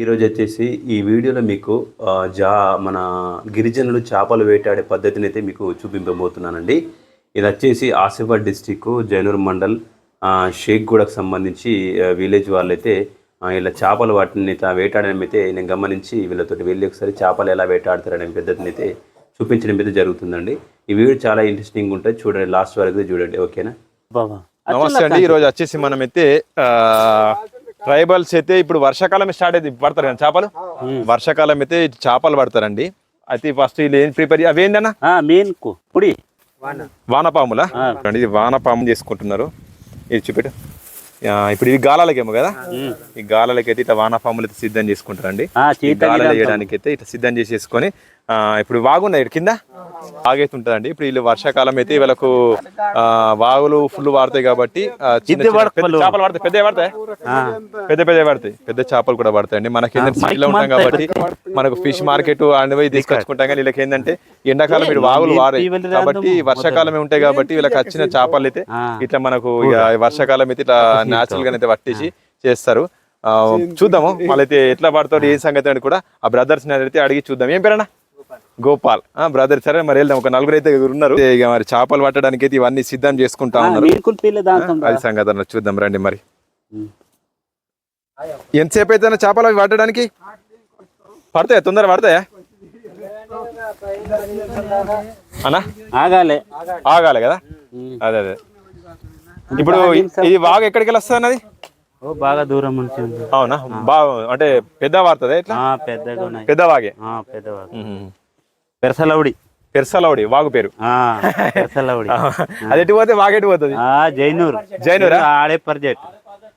ఈరోజు వచ్చేసి ఈ వీడియోలో మీకు జా మన గిరిజనులు చేపలు వేటాడే పద్ధతిని అయితే మీకు చూపించబోతున్నానండి ఇది వచ్చేసి ఆసిఫాబాద్ డిస్టిక్ జైనూర్ మండల్ ఆ, షేక్గూడకు సంబంధించి విలేజ్ వాళ్ళైతే ఇలా చేపలు వాటిని ఇట్లా వేటాడడం అయితే నేను గమనించి వీళ్ళతో వెళ్ళి ఒకసారి చేపలు ఎలా వేటాడతారనే పద్ధతిని అయితే చూపించడం అయితే జరుగుతుందండి. ఈ వీడియో చాలా ఇంట్రెస్టింగ్ ఉంటుంది. చూడండి లాస్ట్ వరకు చూడండి. ఓకేనా? బాబా. నమస్తే అండి. ఈరోజు వచ్చేసి మనం అయితే ట్రైబల్స్ అయితే ఇప్పుడు వర్షాకాలం స్టార్ట్ అయితే పడతారు కదా చేపలు? వర్షాకాలం అయితే చేపలు పడతారండి. అయితే ఫస్ట్ వీళ్ళు ఏం ప్రిపేర్ అవేందన్నా ఆ, మెయిన్కు పుడి. వానపాములా? ఇది వానపాము చేసుకుంటున్నారు. ఇది చూపెట్టు. ఇప్పుడు ఇది గాలాలకేమో కదా? ఈ గాలాలకైతే ఇట్లా వానపాములు అయితే సిద్ధం చేసుకుంటారండి. గాలాలు గిడ వేయడానికి అయితే ఇట్లా సిద్ధం చేసేసుకొని ఇప్పుడు వాగున్నాయి ఇక్కడ కింద? వాగైతే ఉంటుందండి ఇప్పుడు వీళ్ళు వర్షాకాలం అయితే వీళ్ళకు ఆ, వాగులు ఫుల్ వాడతాయి కాబట్టి చేపలు పడతాయి పెద్ద పడతాయి పెద్ద పెద్ద పడతాయి పెద్ద చేపలు కూడా పడతాయండి మనకి ఏంటంటే సిటీలో ఉంటాం కాబట్టి మనకు ఫిష్ మార్కెట్ అనేవి తీసుకొచ్చుకుంటాం. కానీ వీళ్ళకి ఏంటంటే ఎండాకాలం ఇటు వాగులు వారాయి కాబట్టి వర్షాకాలమే ఉంటాయి కాబట్టి వీళ్ళకి వచ్చిన చేపలు అయితే ఇట్లా మనకు ఇక వర్షాకాలం అయితే ఇట్లా న్యాచురల్గా అయితే పట్టేసి చేస్తారు. ఆ, చూద్దాము. వాళ్ళైతే ఎట్లా పడతారు ఏ సంగతి అని కూడా ఆ బ్రదర్స్ అయితే అడిగి చూద్దాం. ఏం పేరన్నా? గోపాల్. ఆ బ్రదర్ సరే మరి వెళ్దాం. ఒక నలుగురు అయితే ఉన్నారు. ఇక మరి చేపలు పట్టడానికి అయితే ఇవన్నీ సిద్ధం చేసుకుంటా ఉన్నారు. అది సంగతి చూద్దాం రండి మరి. ఎంతసేపు అయితే చేపలు అవి పట్టడానికి? పడతాయా? తొందర పడతాయా? అన్నా? ఆగాలే. ఆగాలి కదా? అదే అదే. ఇప్పుడు ఇది బాగా ఎక్కడికి వెళ్ళి వస్తుంది అన్నది ఓ బాగా దూరం నుంచి అవునా? బాగా అంటే పెద్ద వాడుతుంది ఉన్నాయి. పెద్ద వాగే? పెరసలవుడి. పెరసలవుడి వాగు పేరు. అది ఎటు పోతే వాగెటు పోతుంది? ఆ జైనూర్. జైనూరా? ఆడే ప్రాజెక్ట్.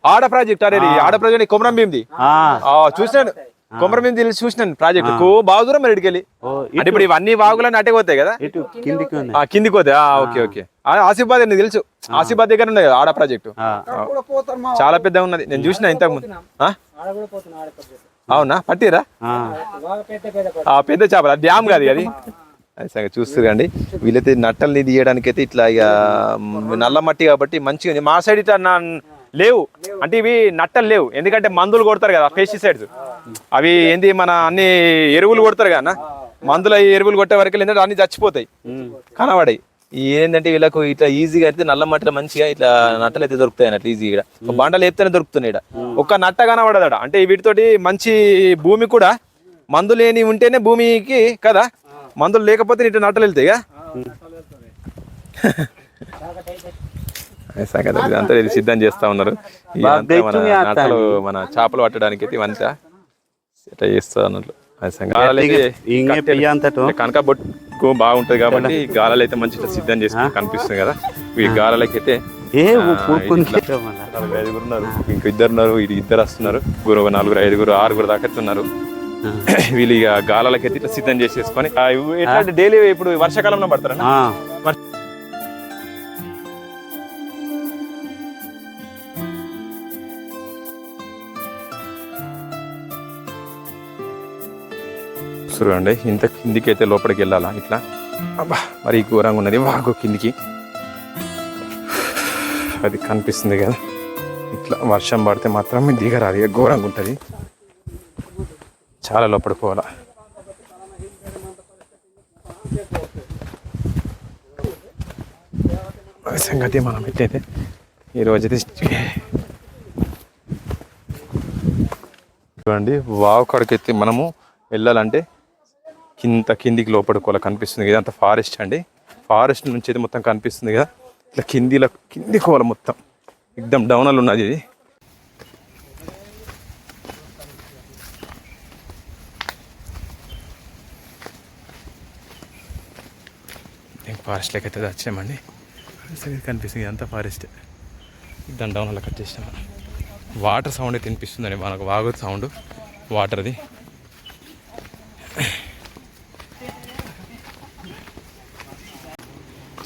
ఆడ ప్రాజెక్ట్ అరే ఆడ ప్రాజెక్ట్ కొమరం భీమ్ది. చూసినాను. కొమరం చూసినాను ప్రాజెక్ట్. కో బాగా దూరం మరి ఇటుకెళ్ళి. అంటే ఇప్పుడు ఇవన్నీ వాగులన్నీ అటే పోతాయి కదా? కిందికి పోతాయి. ఆ, ఓకే ఓకే. ఆసిఫాబాద్ నీకు తెలుసు. ఆసిఫాబాద్ దగ్గర ఉన్నాయి కదా ఆడ ప్రాజెక్టు? చాలా పెద్ద ఉన్నది. నేను చూసిన ఇంతకు ముందు ఆ? అవునా? పట్టిరా? పెద్ద చేపల. డ్యామ్ కాదు అది. అది సంగతి చూస్తారు అండి వీళ్ళైతే నట్టల్ని తీయడానికి అయితే ఇట్లా ఇక నల్ల మట్టి కాబట్టి మంచిగా. మా సైడ్ ఇట్లా నా లేవు. అంటే ఇవి నట్టలు లేవు. ఎందుకంటే మందులు కొడతారు కదా పెస్టిసైడ్స్. అవి ఏంది మన అన్ని ఎరువులు కొడతారు కదా. మందులు అవి ఎరువులు కొట్టే వరకు ఏంటంటే అన్ని చచ్చిపోతాయి. కనబడాయి. ఏంటంటే వీళ్ళకు ఇట్లా ఈజీగా అయితే నల్ల మట్టిలో మంచిగా ఇట్లా నట్టలు అయితే దొరుకుతాయి అన్నట్లు ఈజీగా ఒక బండలు ఎత్తేనే దొరుకుతున్నాయి ఈడ. ఒక్క నట్ట కనబడదాడ అంటే వీటితోటి మంచి భూమి కూడా మందు లేని ఉంటేనే భూమికి కదా? మందులు లేకపోతే ఇట్లా నట్టలు వెళ్తాయి ఇక. సంగతి అది అంతా సిద్ధం చేస్తా ఉన్నారు. నట్టలు మన చేపలు పట్టడానికి అయితే ఇవంతా ఇట్లా చేస్తా అన్నట్లు అది సంగతి. బొట్టుకు బాగుంటది కాబట్టి గాలాలు అయితే మంచి సిద్ధం చేసుకుని కనిపిస్తుంది కదా. ఈ గాలాలకి అయితే ఐదుగురు ఉన్నారు. ఇంక ఇద్దరు ఉన్నారు ఇది ఇద్దరు వస్తున్నారు. గురు నలుగురు ఐదుగురు ఆరుగురు దాకా అయితే ఉన్నారు. వీళ్ళు ఇక గాలాలకి అయితే ఇట్లా సిద్ధం చేసేసుకొని డైలీ ఇప్పుడు వర్షాకాలంలో పడతారా చూడండి. ఇంత కిందికి అయితే లోపలికి వెళ్ళాలా? ఇట్లా? అబ్బా మరి ఘోరంగా ఉన్నది. వాగు కిందికి. అది కనిపిస్తుంది కదా. ఇట్లా వర్షం పడితే మాత్రం దిగరాదు. ఘోరంగా ఉంటుంది. చాలా లోపలికి పోవాలా? సంగతి మనం ఎట్లయితే ఈరోజు అయితే చూడండి వాగు కాడికైతే మనము వెళ్ళాలంటే కింద కిందికి లోపడుకోవాలి కనిపిస్తుంది ఇదంతా ఫారెస్ట్ అండి. ఫారెస్ట్ నుంచి అయితే మొత్తం కనిపిస్తుంది కదా. ఇట్లా కిందిలో కింది కోల మొత్తం. ఎక్దమ్ డౌనల్ ఉన్నది ఇది. ఫారెస్ట్ అయితే వచ్చామండి. కనిపిస్తుంది ఇదంతా ఫారెస్ట్ దాని డౌన్ అలా కట్ చేసినాం. వాటర్ సౌండ్ అయితే వినిపిస్తుందండి మనకు వాగు సౌండ్ వాటర్ది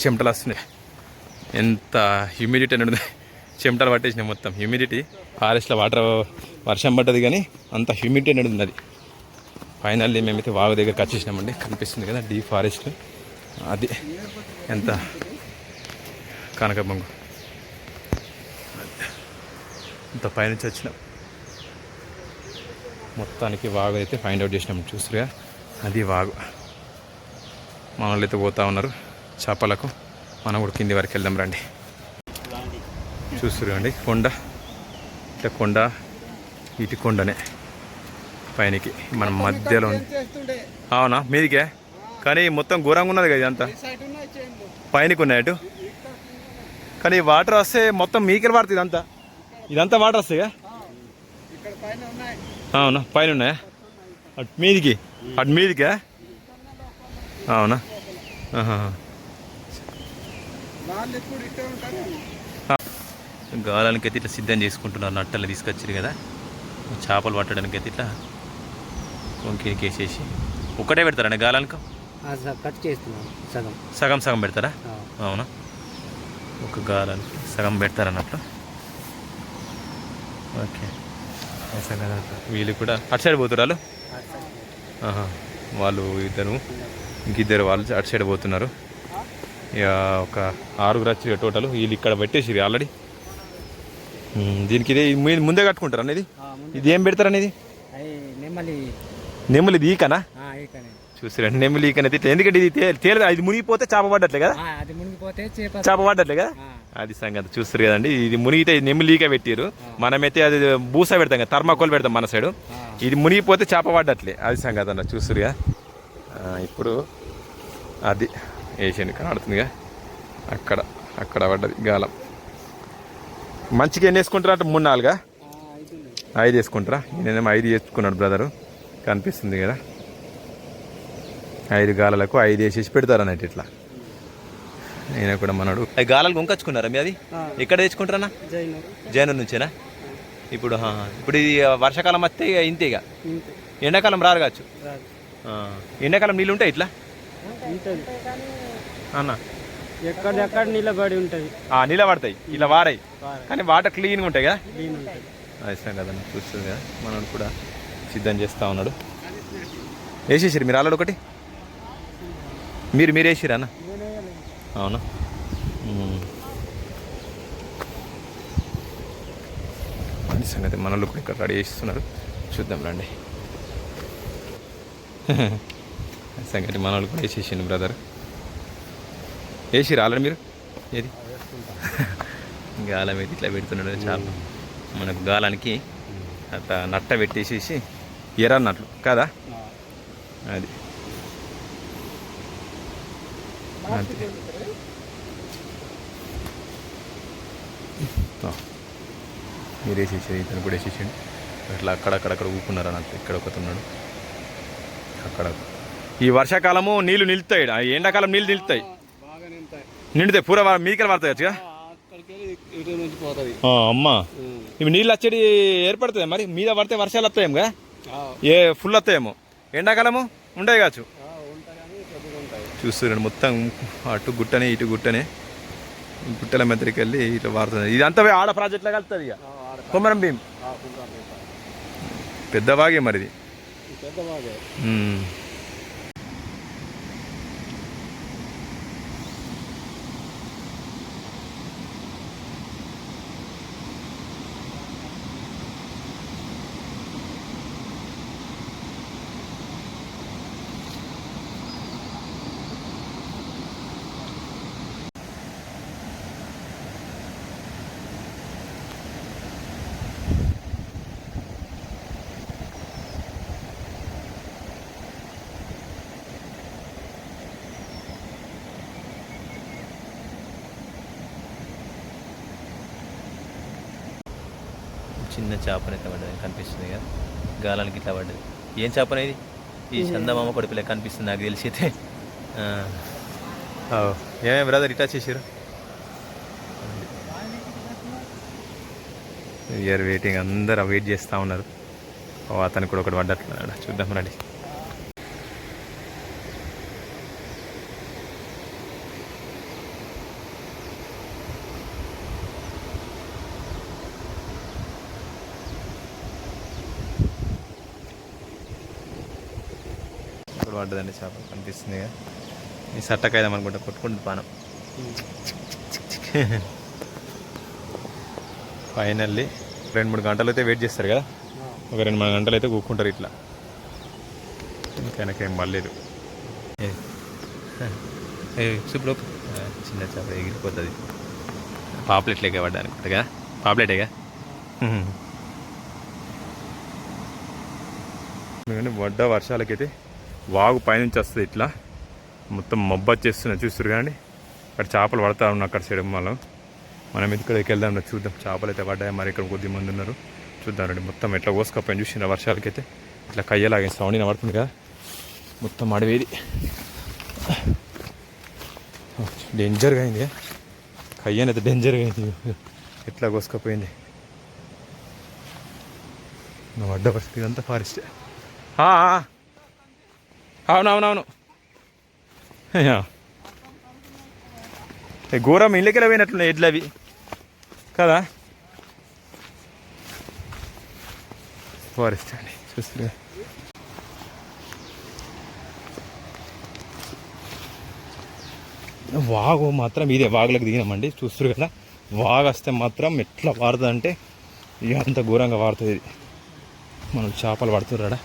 చెమటలు వస్తున్నాయి. ఎంత హ్యూమిడిటీ అనేది చెమటలు పట్టేసినాయి మొత్తం. హ్యూమిడిటీ ఫారెస్ట్లో వాటర్ వర్షం పడ్డది కానీ అంత హ్యూమిడిటీ అనేది ఉన్నది ఫైనల్లీ మేమైతే వాగు దగ్గరికి వచ్చేసినామండి కనిపిస్తుంది కదా డీ ఫారెస్ట్ అది ఎంత కనకబంగు ఇంత పైనుంచి వచ్చినాం. మొత్తానికి వాగు అయితే ఫైండ్ అవుట్ చేసినాం. చూస్తురుగా అది వాగు. మన అయితే పోతా ఉన్నారు. చేపలకు మనం కూడా కింది వరకు వెళ్దాం రండి. చూస్తురు అండి కొండ. ఇట్లా కొండ ఇటు కొండనే పైనకి. మన మధ్యలో. అవునా? మీదికే? కానీ మొత్తం ఘోరంగా ఉన్నది కదా ఇదంతా. పైనకి ఉన్నాయి అటు. కానీ వాటర్ వస్తే మొత్తం మీకెళ్ళి పడుతుంది ఇదంతా. ఇదంతా వాటర్ వస్తాయా? అవునా? పైన ఉన్నాయా? అటు మీదికి? అటు మీదికా? అవునా. గాలానికి అయితే ఇట్లా సిద్ధం చేసుకుంటున్నారు నట్టలు తీసుకొచ్చారు కదా. చేపలు పట్టడానికి అయితే ఇట్లా కొంకినికి వేసేసి ఒక్కటే పెడతారండి గాలానికి? కట్ చేస్తున్నాం సగం. సగం సగం పెడతారా? అవునా? ఒక గాలానికి సగం పెడతారు అన్నట్లు ఓకే. వీళ్ళు కూడా అటు సైడ్ పోతున్నారు. వాళ్ళు ఇద్దరు ఇంకిద్దరు వాళ్ళు అటు సైడ్ పోతున్నారు. ఇక ఒక ఆరుగురు వచ్చి టోటల్ వీళ్ళు ఇక్కడ పెట్టేసిరు ఆల్రెడీ దీనికి ఇదే ముందే కట్టుకుంటారు అనేది? ఇది ఏం పెడతారు అనేది? నెమ్మలి ఇది ఈకనా? చూసారండి నెమ్మలి ఇట్లా ఎందుకంటే ఇది తేలదు? ఇది మునిగిపోతే చేప పడ్డట్లే కదా? అది చేప పడ్డట్లే కదా? అది సంగతి చూస్తారు కదండి. ఇది మునిగితే నెమ్మలి ఈక పెట్టారు మనమైతే అది బూస పెడతాం కదా థర్మాకోల్ పెడతాం మన సైడు. ఇది మునిగిపోతే చేప పడ్డట్లే. అది సంగతి అన్న చూస్తారు కదా? ఆ, ఇప్పుడు అది వేసాను కనబడుతుందిగా. అక్కడ అక్కడ పడ్డది గాలం. మంచిగా ఎన్ని వేసుకుంటారా అంటే? మూడు నాలుగా? ఐదు వేసుకుంటారా? నేనేమో ఐదు వేసుకున్నాడు బ్రదరు. కనిపిస్తుంది కదా. ఐదు గాలలకు ఐదు వేసేసి పెడతారు అన్నట్టు ఇట్లా. నేను కూడా మనడు. అవి గాలాలు కొనుకొచ్చుకున్నారా మీ అది? ఎక్కడ తెచ్చుకుంటారన్నా? జైనూర్. నుంచేనా? ఇప్పుడు ఇప్పుడు ఇది వర్షాకాలం వస్తే ఇక ఇంతే. ఇక ఎండాకాలం రారు కావచ్చు? ఆ, ఎండాకాలం నీళ్ళు ఉంటాయి ఇట్లా? అన్న. ఎక్కడెక్కడ నిలబడి ఉంటుంది? ఆ, నిలబడతాయి. ఇలా వారాయి. కానీ వాటర్ క్లీన్గా ఉంటాయి కదా? క్లీన్ ఉంటుంది అది కదన్న చూస్తుంది కదా. మనోడు కూడా సిద్ధం చేస్తూ ఉన్నాడు. వేసేసారు మీరు ఆల్రెడీ ఒకటి? మీరు మీరు వేసిరా అన్న? అవునా. అది సంగతి. మనోళ్ళు కూడా ఇక్కడ రెడీ చేస్తున్నారు. చూద్దాం రండి. సంగతి మనోళ్ళు కూడా వేసేసిండు బ్రదర్. వేసి ఆల్రెడీ మీరు? ఏది? గాలం అయితే ఇట్లా పెడుతున్నాడు చాలా మనకు గాలానికి అట్లా నట్ట పెట్టేసేసి ఎరన్నట్లు కదా? అది. అంతే. మీరు వేసేసారు ఇతను కూడా వేసేసిండు అట్లా అక్కడక్కడక్కడ ఊపున్నారు అన్నట్టు ఇక్కడ ఒకతున్నాడు అక్కడ. ఈ వర్షాకాలము నీళ్ళు నిలుతాయి. ఎండాకాలం నీళ్ళు నిలుతాయి. నిండుతాయి పూర మీదికెళ్ళి పడతాయి వచ్చుగా ఇటు నుంచి పోతుంది. అమ్మా. ఇవి నీళ్ళు వచ్చేది ఏర్పడుతుంది మరి? మీద పడితే వర్షాలు వస్తాయేమో ఏ ఫుల్ వస్తాయేమో. ఎండాకాలము ఉండవు కావచ్చు? చూస్తున్నాడు మొత్తం అటు గుట్టనే ఇటు గుట్టనే. గుట్టల మధ్యకి వెళ్ళి ఇట్లా వాడుతుంది ఇదంతా ఆడ ప్రాజెక్ట్లో కలుస్తుంది ఇక. కొమరం భీం. పెద్ద బాగే చిన్న చేపన ఇట్లా పడ్డది కనిపిస్తుంది కదా. గాలానికి ఇట్లా పడ్డది. ఏం చేప అనేది ఈ చందమామ కొడుకులే కనిపిస్తుంది నాకు తెలిసి అయితే ఏమే బ్రదర్ ఇట్లా చేసారు ఇయర్ వెయిటింగ్ అందరు వెయిట్ చేస్తూ ఉన్నారు. ఓ అతను కూడా ఒకటి పడ్డట్లున్నాడు. చూద్దాం రండి. ఇప్పుడు చేప. కనిపిస్తుంది కదా. ఈ సట్టకాయదాం అనుకుంటా కొట్టుకుంటుంది పానం. ఫైనల్లీ రెండు మూడు గంటలు అయితే వెయిట్ చేస్తారు కదా. ఒక రెండు మూడు గంటలు అయితే కూక్కుంటారు ఇట్లా. వెనకేం పర్లేదు. ఇప్పుడు చిన్న చేప ఎగిరిపోతుంది. పాపులెట్ లేక పడ్డా అనుకుంటా కదా. పాపులెటేగా ఎందుకంటే వడ్డ వర్షాలకైతే వాగు పైనుంచి వస్తుంది ఇట్లా. మొత్తం మబ్బు వచ్చేస్తున్నాయి చూస్తారు కానీ. అక్కడ చేపలు పడతా ఉన్నాయి అక్కడ సైడ్ మనం మనం ఇక్కడికి వెళ్దాం చూద్దాం. చేపలు అయితే పడ్డాయి మరి ఇక్కడ కొద్ది మంది ఉన్నారు. చూద్దాం రండి. మొత్తం ఎట్లా కోసుకపోయింది చూసిన వర్షాలకైతే ఇట్లా కయ్యలాగే సౌండ్ పడుతుంది కదా. మొత్తం అడవేది. డేంజర్గా అయింది కయ్యనైతే డేంజర్గా అయింది. ఎట్లా కోసుకపోయింది. నా వడ్డ పరిస్థితి అంతా ఫారెస్ట్. అవునవునవును. ఘోరం ఇళ్ళకెళ్ళి పోయినట్లున్నాయి ఎడ్లు అవి. కదా? ఫారెస్ట్ అండి చూస్తున్నా. వాగు మాత్రం ఇదే వాగులకు దిగినామండి చూస్తారు కదా? వాగు వస్తే మాత్రం ఎట్లా వారుతుంది అంటే ఇక అంత ఘోరంగా వారుతుంది. ఇది మనం చేపలు పడుతున్నాడా?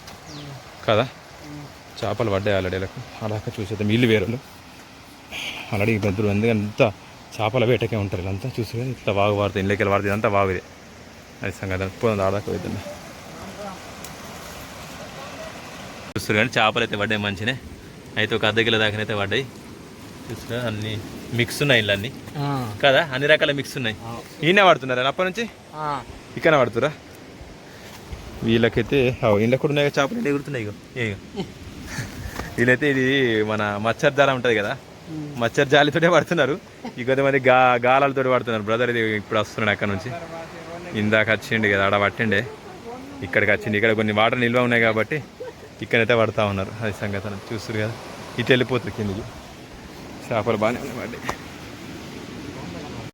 కదా? చేపలు పడ్డాయి ఆల్రెడీ అలాగ చూసేద్దాం. ఇల్లు వేరేలు ఆల్రెడీ పెద్దలు ఎందుకంటే అంతా చేపల వేటకే ఉంటారు వీళ్ళంతా. చూసి ఇట్లా వాగు వారుతుంది ఇళ్ళకి వారుతుంది ఇదంతా వాగుదే. అది సంగతి. పోతుంది ఆడదాకా పోతుంది చూస్తారు కానీ చేపలు అయితే పడ్డాయి మంచినే. అయితే ఒక అర్ధ కిలో దాకానైతే పడ్డాయి. చూస్తున్నా అన్ని మిక్స్ ఉన్నాయి ఇళ్ళు అన్ని. కదా అన్ని రకాల మిక్స్ ఉన్నాయి. ఈయనే పడుతున్నారు అప్పటి నుంచి? ఇక్కడ పడుతురా వీళ్ళకైతే వీళ్ళకి కూడా ఉన్నాయి చేపలు? ఎగురుతున్నాయి ఇగో. ఇగో. వీళ్ళైతే ఇది మన మచ్చర్ జాల ఉంటుంది కదా? మచ్చర్ జాలితోటే పడుతున్నారు ఈ కొంతమంది గా గాలాలతో పడుతున్నారు బ్రదర్ ఇది ఇప్పుడు వస్తున్నాడు అక్కడ నుంచి. ఇందాక వచ్చిండు కదా ఆడ పట్టిండే. ఇక్కడికి వచ్చింది ఇక్కడ కొన్ని వాటర్ నిల్వ ఉన్నాయి కాబట్టి ఇక్కడైతే పడతా ఉన్నారు. అది సంగతి చూస్తారు కదా? ఇటు వెళ్ళిపోతుంది కిందికి. చేపలు బాగానే ఉన్నాయి.